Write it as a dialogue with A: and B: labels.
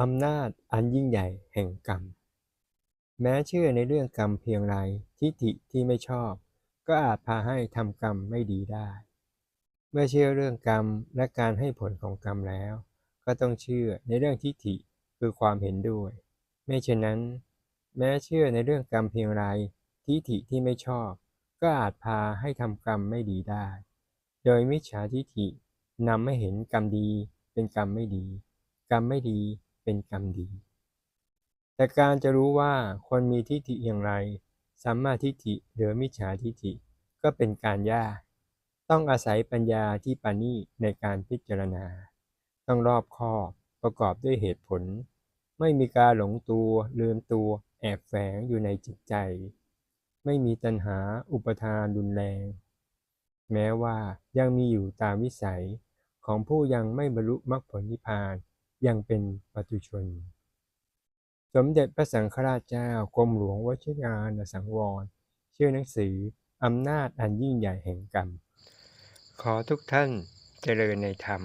A: อำนาจอันยิ่งใหญ่แห่งกรรม แม้เชื่อในเรื่องกรรมเพียงไรทิฏฐิที่ไม่ชอบ ก็อาจพาให้ทำกรรมไม่ดีได้ เมื่อเชื่อเรื่องกรรมและการให้ผลของกรรมแล้ว ก็ต้องเชื่อในเรื่องทิฏฐิคือความเห็นด้วย ไม่เช่นนั้น แม้เชื่อในเรื่องกรรมเพียงไรทิฏฐิที่ไม่ชอบ ก็อาจพาให้ทำกรรมไม่ดีได้ โดยมิจฉาทิฏฐินำให้เห็นกรรมดีเป็นกรรมไม่ดี กรรมไม่ดี เป็นกรรมดี แต่การจะรู้ว่าคนมีทิฏฐิอย่างไร สัมมาทิฏฐิหรือมิจฉาทิฏฐิก็เป็นการยาก ต้องอาศัยปัญญาที่ปานีในการพิจารณา ต้องรอบคอบประกอบด้วยเหตุผล ไม่มีการหลงตัวลืมตัว แอบแฝงอยู่ในจิตใจ ไม่มีตัณหาอุปทานรุนแรง แม้ว่ายังมีอยู่ตามวิสัยของผู้ยังไม่บรรลุมรรคผลนิพพาน ยังเป็นปัตุชน สมเด็จพระสังฆราชเจ้ากรมหลวงวชิรานสังวร ชื่อหนังสืออำนาจอันยิ่งใหญ่แห่งกรรม ขอทุกท่านเจริญในธรรม